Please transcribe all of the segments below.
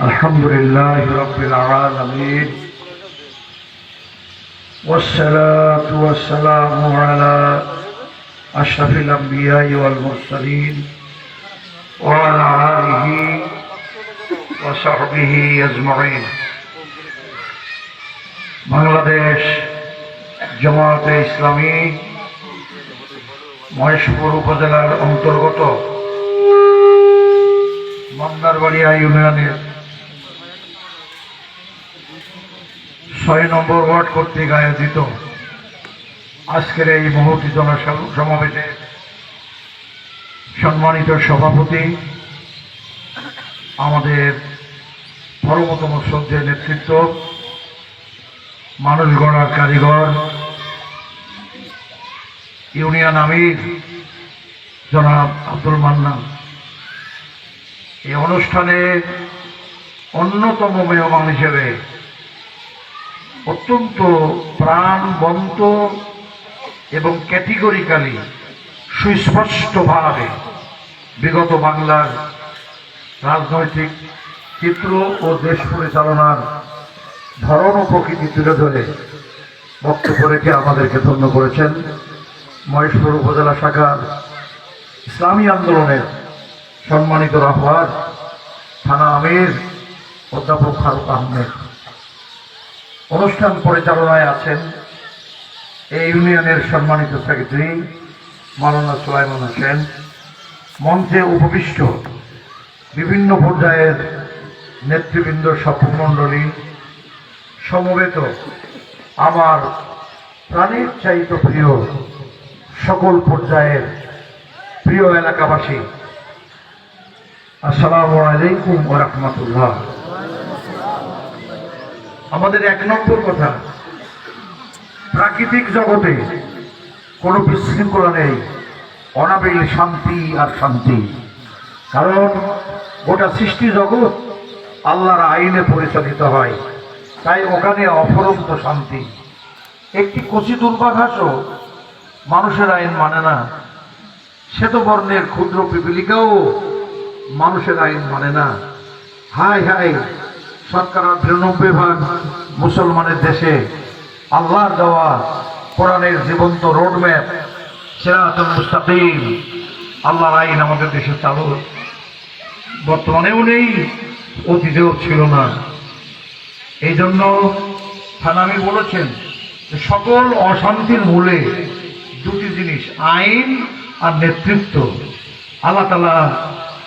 الحمد لله رب العالمين. والصلاة والسلام على أشرف الأنبياء والمرسلين وعلى آله وصحبه أجمعين বাংলাদেশ জামায়াতে ইসলামী মহেশপুর উপজেলার অন্তর্গত মন্দারবাড়িয়া ইউনিয়নের ছয় নম্বর ওয়ার্ড কর্তৃক আয়োজিত আজকের এই মহতি জনসভা- সমাবেশে সম্মানিত সভাপতি আমাদের পরমতম শ্রদ্ধের নেতৃত্ব, মানুষ গড়ার কারিগর, ইউনিয়ন আমির, জনাব আব্দুল মান্নান। এই অনুষ্ঠানে অন্যতম মেহমান হিসেবে অত্যন্ত প্রাণবন্ত এবং ক্যাটিগরিক্যালি সুস্পষ্টভাবে বিগত বাংলার রাজনৈতিক চিত্র ও দেশ পরিচালনার ধরন ও প্রকৃতি তুলে ধরে বক্তব্য রেখে আমাদেরকে ধন্য করেছেন মহেশপুর উপজেলা শাখার ইসলামী আন্দোলনের সম্মানিত রাহবার থানা আমির অধ্যাপক ফারুক আহমেদ। অনুষ্ঠান পরিচালনায় আছেন এই ইউনিয়নের সম্মানিত সেক্রেটারি মালানা সুলাইমান হোসেন। মঞ্চে উপবিষ্ট বিভিন্ন পর্যায়ের নেতৃবৃন্দ সভ্যমণ্ডলী সমবেত আমার প্রাণের চাইত প্রিয় সকল পর্যায়ের প্রিয় এলাকাবাসী, আসসালামু আলাইকুম রাহমাতুল্লাহ। আমাদের এক নম্বর কথা, প্রাকৃতিক জগতে কোনো বিশৃঙ্খলা নেই, অনাবিল শান্তি আর শান্তি। কারণ গোটা সৃষ্টি জগৎ আল্লাহর আইনে পরিচালিত হয়। তাই ওখানে অফরন্ত শান্তি। একটি কচি দুর্বাঘাসও মানুষের আইন মানে না। শ্বেতবর্ণের ক্ষুদ্র পিপিলিকাও মানুষের আইন মানে না। হাই হাই শতকরা বিরানব্বই ভাগ মুসলমানের দেশে আল্লাহর দেওয়া কোরআনের জীবন্ত রোডম্যাপ, সেরাতুল মুস্তাকিম, আল্লাহর আইন আমাদের দেশে চালু। বর্তমানেও নেই। অতীতেও ছিল না। এই জন্য থানামি বলেছেন সকল অশান্তির মূলে দুটি জিনিস, আইন আর নেতৃত্ব। আল্লাহ তালা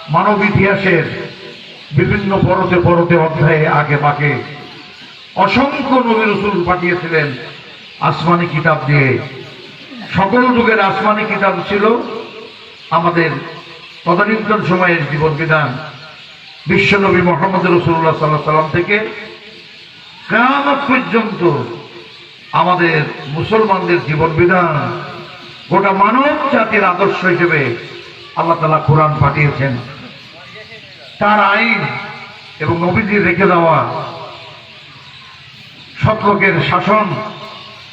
মানব ইতিহাসের বিভিন্ন পরতে পরতে অধ্যায়ে আগে পাকে অসংখ্য নবী রসুল পাঠিয়েছিলেন আসমানি কিতাব দিয়ে। সকল যুগের আসমানি কিতাব ছিল আমাদের তদানীন্তন সময়ের জীবন বিধান। বিশ্বনবী মোহাম্মদ রসুল্লাহ সাল্লাহ সাল্লাম থেকে কেয়ামত পর্যন্ত আমাদের মুসলমানদের জীবন বিধান গোটা মানব জাতির আদর্শ হিসেবে আল্লাহ তালা কোরআন পাঠিয়েছেন। তার আইন এবং নবীজির রেখে দেওয়া সৎলোকের শাসন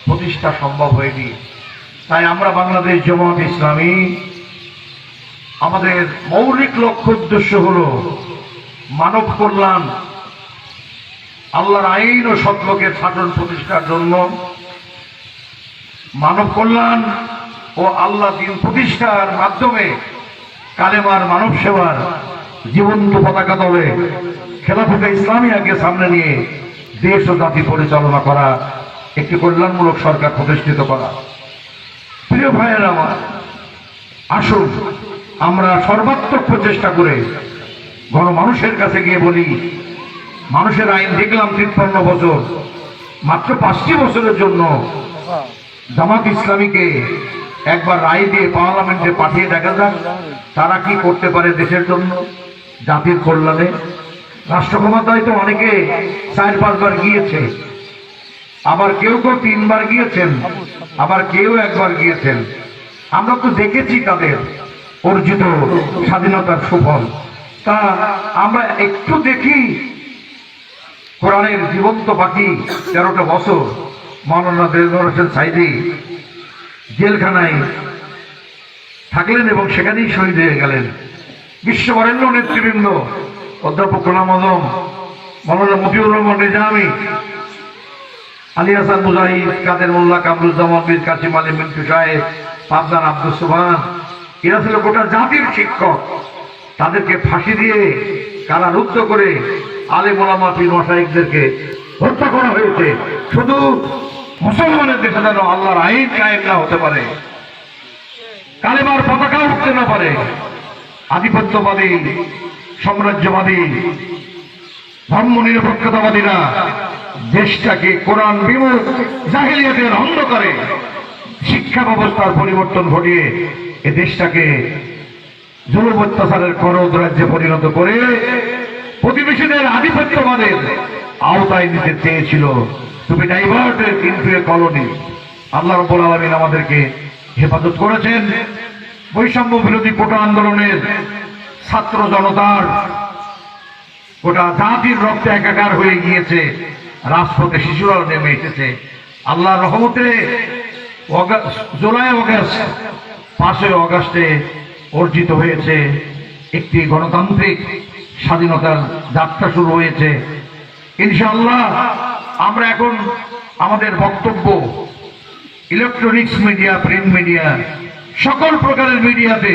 প্রতিষ্ঠা সম্ভব হয়নি। তাই আমরা বাংলাদেশ জামাত ইসলামী আমাদের মৌলিক লক্ষ্য উদ্দেশ্য হল মানব কল্যাণ, আল্লাহর আইন ও সৎলোকের শাসন প্রতিষ্ঠার জন্য মানব কল্যাণ ও আল্লাহ দিন প্রতিষ্ঠার মাধ্যমে কালেমার মানব সেবার জীবন্ত পতাকা দলে খেলাফতে ইসলামিয়াকে সামনে নিয়ে দেশ ও জাতি পরিচালনা করা, একটি কল্যাণমূলক সরকার প্রতিষ্ঠিত করা। প্রিয় ভাইয়ের আমার, আসুন আমরা সর্বাত্মক প্রচেষ্টা করে গণমানুষের কাছে গিয়ে বলি, মানুষের আইন দেখলাম তিপ্পান্ন বছর, মাত্র পাঁচটি বছরের জন্য জামাত ইসলামীকে একবার রায় দিয়ে পার্লামেন্টে পাঠিয়ে দেখা যাক, তারা কি করতে পারে দেশের জন্য, জাতির কল্যাণে। রাষ্ট্র ক্ষমতায় তো অনেকে চার পাঁচবার গিয়েছে, আবার কেউ কেউ তিনবার গিয়েছেন, আবার কেউ একবার গিয়েছেন। আমরা তো দেখেছি তাদের অর্জিত স্বাধীনতার সুফল। তা আমরা একটু দেখি। কোরআনের জীবন্ত বাকি তেরোটা বছর মাওলানা দেলবর হোসেন সাইদি জেলখানায় থাকলেন এবং সেখানেই শহীদ হয়ে গেলেন। বিশ্ববরেণ্য নেতৃবৃন্দ, অধ্যাপক গোলাম আজম, মৌলানা মফিউর রহমান নিজামি, আলী হাসান মুজাহিদ, কাদের মোল্লা কামরুজ্জামান বীর কাসিম আলী, মিন্টু সাহেব পাবনার আব্দুল সুবহান এরা ছিল গোটা জাতির শিক্ষক। তাদেরকে ফাঁসি দিয়ে কারারুদ্ধ করে আলে মোলামা পীর মশাইকদেরকে হত্যা করা হয়েছে। শুধু মুসলমানের দেশে যেন আল্লাহর আইন কায়েম না হতে পারে, কালেমার পতাকা উঠতে না পারে, আধিপত্যবাদী, সাম্রাজ্যবাদী ধর্ম নিরপেক্ষতাবাদীরা দেশটাকে কোরআন বিমুখ জাহিলিয়াতের অন্ধকারে শিক্ষা ব্যবস্থার পরিবর্তন ঘটিয়ে এ দেশটাকে জুলুম অত্যাচারের করদ রাজ্যে পরিণত করে প্রতিবেশীদের আধিপত্যবাদের আওতায় নিতে চেয়েছিল তুমি ডাইভার্টের কিন্তু কলোনি। আল্লাহ রব্বুল আলমিন আমাদেরকে হেফাজত করেছেন। বৈষম্য বিরোধী কোটা আন্দোলনের ছাত্র জনতার গোটা জাতির রক্তে একাকার হয়ে গিয়েছে, রাজপথে শিশুরাও নেমে এসেছে। আল্লাহর রহমতে জুলাই অগাস্ট, পাঁচই অগাস্টে অর্জিত হয়েছে। একটি গণতান্ত্রিক স্বাধীনতার যাত্রা শুরু হয়েছে। ইনশাআল্লাহ, আমরা এখন আমাদের বক্তব্য ইলেকট্রনিক্স মিডিয়া, প্রিন্ট মিডিয়া, সকল প্রকারের মিডিয়াতে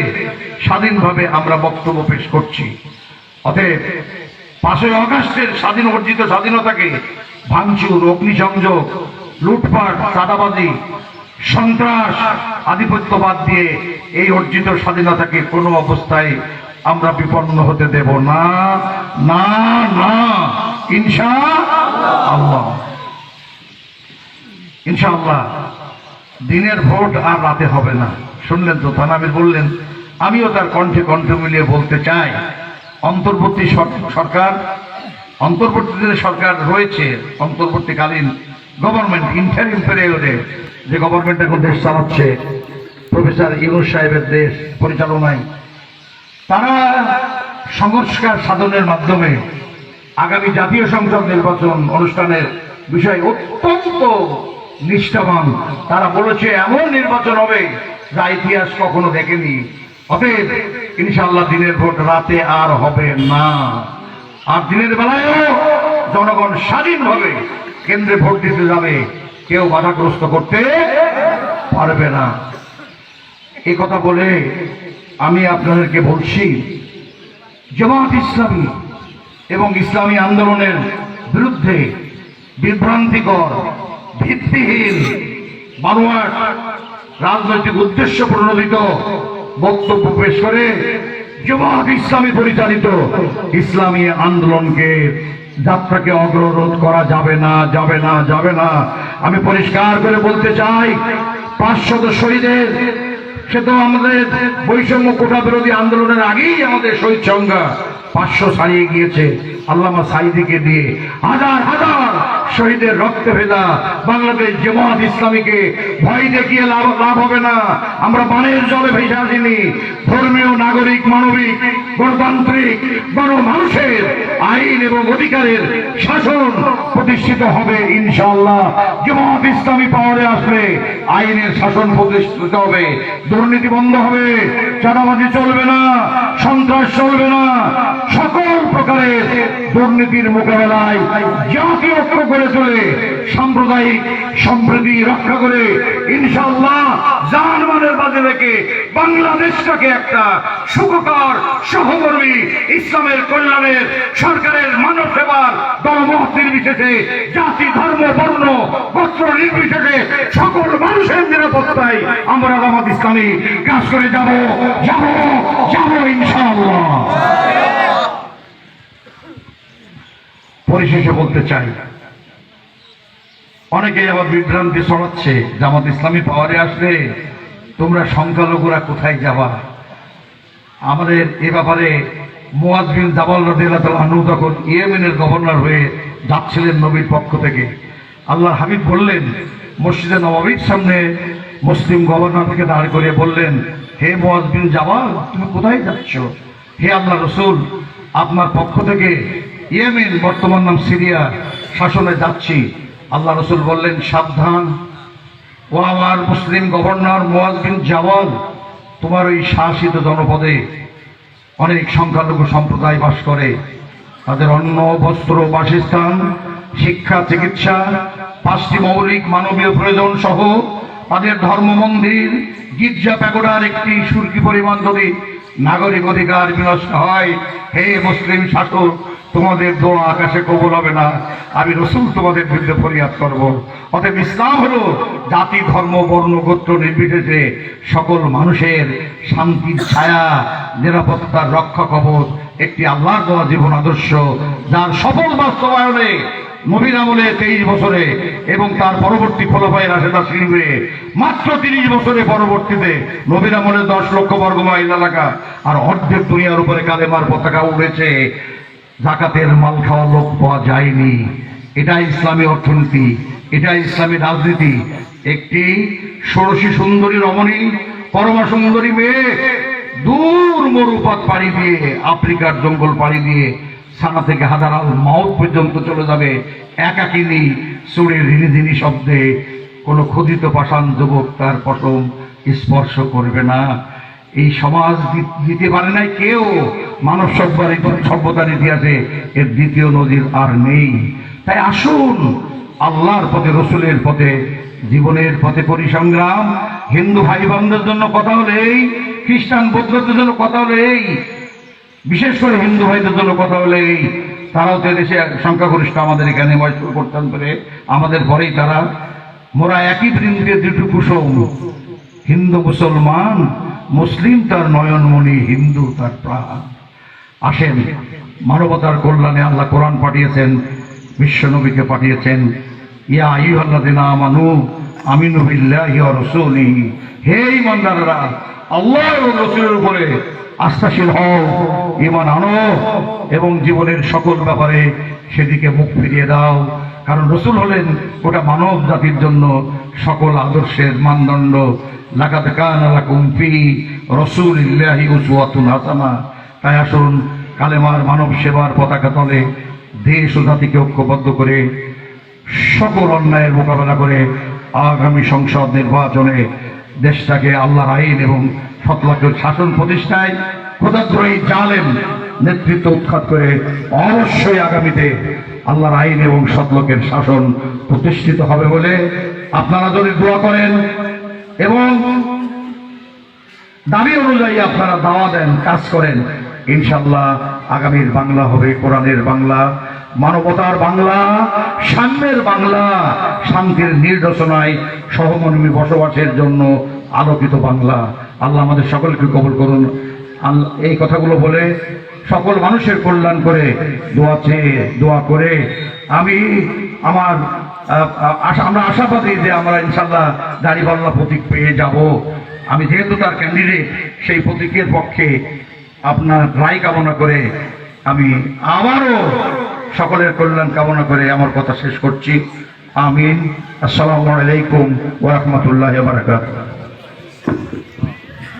স্বাধীনভাবে আমরা বক্তব্য পেশ করছি। অতএব, পাঁচই অগাস্টের স্বাধীন অর্জিত স্বাধীনতাকে ভাঙচুর, অগ্নিসংযোগ, লুটপাট, চাঁদাবাজি সন্ত্রাস, আধিপত্যবাদ দিয়ে এই অর্জিত স্বাধীনতাকে কোনো অবস্থায় আমরা বিপন্ন হতে দেব না। না না। ইনশা আল্লাহ। ইনশাআল্লাহ দিনের ভোট আর রাতে হবে না। শুনলেন তো থানামির বললেন, আমিও তার কণ্ঠে কণ্ঠ মিলিয়ে বলতে চাই, অন্তর্বর্তী সর- সরকার অন্তর্বর্তীতে সরকার রয়েছে, অন্তর্বর্তীকালীন গভর্নমেন্ট ইন্টারিম পিরিয়ডে যে গভর্নমেন্ট এখন দেশ চালাচ্ছে, প্রফেসর ইউনুস সাহেবের দেশ পরিচালনায়, তারা সংস্কার সাধনের মাধ্যমে আগামী জাতীয় সংসদ নির্বাচন অনুষ্ঠানের বিষয় অত্যন্ত নিষ্ঠাবান। তারা বলেছে, এমন নির্বাচন হবে যা ইতিহাস কখনো দেখেনি। অতএব ইনশাল্লাহ দিনের ভোট রাতে আর হবে না। আর দিনের বেলায়ও জনগণ স্বাধীনভাবে কেন্দ্রে ভোট দিতে যাবে, কেউ বাধাগ্রস্ত করতে পারবে না। এই কথা বলে আমি আপনাদেরকে বলছি, জামাত ইসলামী এবং ইসলামী আন্দোলনের বিরুদ্ধে বিভ্রান্তিকর, ভিত্তিহীন, বানোয়াট রাজনৈতিক উদ্দেশ্য প্রণোদিত বক্তব্য পেশ করে জামাত ইসলামী পরিচালিত ইসলামী আন্দোলনকে যাত্রাকে অগ্ররোধ করা যাবে না যাবে না যাবে না। আমি পরিষ্কার করে বলতে চাই, পাঁচশত শহীদের, সে তো আমাদের বৈষম্য কোটা বিরোধী আন্দোলনের আগেই আমাদের শহীদ সংজ্ঞা পাঁচশো ছাড়িয়ে গিয়েছে, আল্লামা সাইদিকে দিয়ে। হাজার হাজার শহীদের রক্তে ভেদা বাংলাদেশ জামাত ইসলামীকে ভয় দেখিয়ে লাভ লাভ হবে না। আমরা বানের জলে ভেসে আসিনি। ধর্মীয়, নাগরিক, মানবিক, গণতান্ত্রিক গণ মানুষের আইন এবং অধিকারের শাসন প্রতিষ্ঠিত হবে ইনশাআল্লাহ। জামাত ইসলামী পাওয়ারে আসলে আইনের শাসন প্রতিষ্ঠিত হবে। দুর্নীতি বন্ধ হবে। চাঁদাবাজি চলবে না। সন্ত্রাস চলবে না। প্রকারের দুর্নীতির মোকাবেলায় জাতি ঐক্য করে চলে সাম্প্রদায়িক সম্প্রীতি রক্ষা করে ইনশাআল্লাহ জানমানের বাজে রেখে বাংলাদেশটাকে একটা সুখকর, সহকর্মী, ইসলামের কল্যাণের, সরকারের মানব সেবার দলমত নির্বিশেষে জাতি, ধর্ম, বর্ণ বস্ত্র নির্বিশেষে সকল মানুষের নিরাপত্তায় আমরা জামাত ইসলামী কাজ করে যাব যাব যাব ইনশাআল্লাহ। পরিশেষে বলতে চাই অনেকে আবার বিভ্রান্তি ছড়াচ্ছে, জামাত ইসলামী পাওয়ারে আসলে তোমরা সংখ্যালঘুরা কোথায় যাবা? আমাদের এ ব্যাপারে মুয়াজ বিন জাবাল আনহু তখন ইয়েমেনের গভর্নর হয়ে যাচ্ছিলেন নবীর পক্ষ থেকে। আল্লাহ হাবিব বললেন, মসজিদে নবাবির সামনে মুসলিম গভর্নর থেকে দাঁড় করিয়ে বললেন, হে মুয়াজ বিন জাবাল তুমি কোথায় যাচ্ছ? হে আল্লাহ রসুল, আপনার পক্ষ থেকে ইয়েমেন, বর্তমান নাম সিরিয়া, শাসনে যাচ্ছি। আল্লাহ রসুল বললেন, সাবধান। ও আমার মুসলিম গভর্নর মোয়াজ বিন জাওয়াল, তোমার ওই শাসিত জনপদে অনেক সংখ্যালঘু সম্প্রদায় বাস করে। তাদের অন্ন, বস্ত্র, বাসস্থান, শিক্ষা, চিকিৎসা, পাঁচটি মৌলিক মানবীয় প্রয়োজন সহ তাদের ধর্ম মন্দির, গির্জা প্যাগোডার একটি সুরকি পরিমাণ যদি নাগরিক অধিকার বিনষ্ট হয়, হে মুসলিম শাসক তোমাদের দোয়া আকাশে কবুল হবে না। আমি রসুল তোমাদের বিরুদ্ধে ফরিয়াদ করব। অতএব ইসলাম হলো জাতি, ধর্ম, বর্ণ, গোত্র নির্বিশেষে সকল মানুষের শান্তির ছায়া, নিরাপত্তার রক্ষা কবচ, একটি আল্লাহর দেওয়া জীবন আদর্শ, যার সফল বাস্তবায়নে নবীন আমলে তেইশ বছরে এবং তার পরবর্তী ফলাফল আসে তার শিল্পে মাত্র তিরিশ বছরে পরবর্তীতে নবীন আমলে দশ লক্ষ বর্গ মাইল এলাকা আর অর্ধেক দুনিয়ার উপরে কালেমার পতাকা উড়েছে। জাকাতের মাল খাওয়া লোক পাওয়া যায়নি। এটা ইসলামী অর্থনীতি, এটা ইসলামী রাজনীতি। একটি ষোড়শী সুন্দরী রমণী, পরমা সুন্দরী মেয়ে, দূর মরুপথ পাড়ি দিয়ে, আফ্রিকার জঙ্গল পাড়ি দিয়ে সানা থেকে হাজারাল মাউথ পর্যন্ত চলে যাবে। একাকিনী সুরের রিনিধিনি শব্দে কোনো ক্ষুদিত পাষাণ যুবক তার পশম স্পর্শ করবে না। এই সমাজ দিতে পারে নাই কেউ। মানব সভ্যার সভ্যতার ইতিহাসে এর দ্বিতীয় নদীর আর নেই। তাই আসুন, আল্লাহর পথে, রসুলের পথে, জীবনের পথে পরিসংগ্রাম। হিন্দু ভাই বোনদের জন্য কথা হলে এই, খ্রিস্টান বৌদ্ধদের জন্য কথা হলে এই, বিশেষ করে হিন্দু ভাইদের জন্য কথা হলে এই। তারাও তো দেশে সংখ্যাগরিষ্ঠ, আমাদের এখানে ময়সুর করতেন করে, আমাদের পরেই তারা। মোরা একই বৃন্দের দুটো কুসুম, হিন্দু মুসলমান মুসলিম তার নয়নমণি, হিন্দু তার প্রাণ। আসেন, মানবতার কল্যাণে আল্লাহ কোরআন পাঠিয়েছেন বিশ্বনবীকে পাঠিয়েছেন। ইয়া আইয়ুহাল্লাযিনা আমানু আমিনু বিল্লাহি ওয়া রাসূলিহি। হে ঈমানদাররা, আল্লাহ এবং রাসূলের উপরে আস্থাশীল হও, ঈমান আনো এবং জীবনের সকল ব্যাপারে সেদিকে মুখ ফিরিয়ে দাও। কারণ রসুল হলেন ওটা মানব জাতির জন্য সকল আদর্শের মানদণ্ড। তাই আসুন, কালেমার মানব সেবার পতাকা তলে দেশ ও জাতিকে ঐক্যবদ্ধ করে সকল অন্যায়ের মোকাবেলা করে আগামী সংসদ নির্বাচনে দেশটাকে আল্লাহর আইন এবং সতলাকের শাসন প্রতিষ্ঠায় ক্ষুদাদ্রোহী জালেম নেতৃত্ব উৎখাত করে অবশ্যই আগামীতে আল্লাহর আইন এবং সতলোকের শাসন প্রতিষ্ঠিত হবে বলে আপনারা যদি দোয়া করেন এবং দাবি অনুযায়ী আপনারা দাওয়া দেন, কাজ করেন। ইনশাল্লাহ আগামীর বাংলা হবে কোরআনের বাংলা, মানবতার বাংলা, সাম্যের বাংলা। শান্তির নির্দেশনায় সহমর্মী বসবাসের জন্য আলোকিত বাংলা। আল্লাহ আমাদের সকলকে কবল করুন। এই কথাগুলো বলে সকল মানুষের কল্যাণ করে, দোয়া চেয়ে, দোয়া করে। আমি আমার আমরা আশাবাদী যে আমরা ইনশাল্লাহ দাড়িপাল্লা প্রতীক পেয়ে যাব। আমি যেহেতু তার ক্যান্ডিডেট সেই প্রতীকের পক্ষে আপনার রায় কামনা করে আমি আবারও সকলের কল্যাণ কামনা করে আমার কথা শেষ করছি। আমিন। আসসালামু আলাইকুম ওয়া রাহমাতুল্লাহি ওয়া বারাকাতুহু।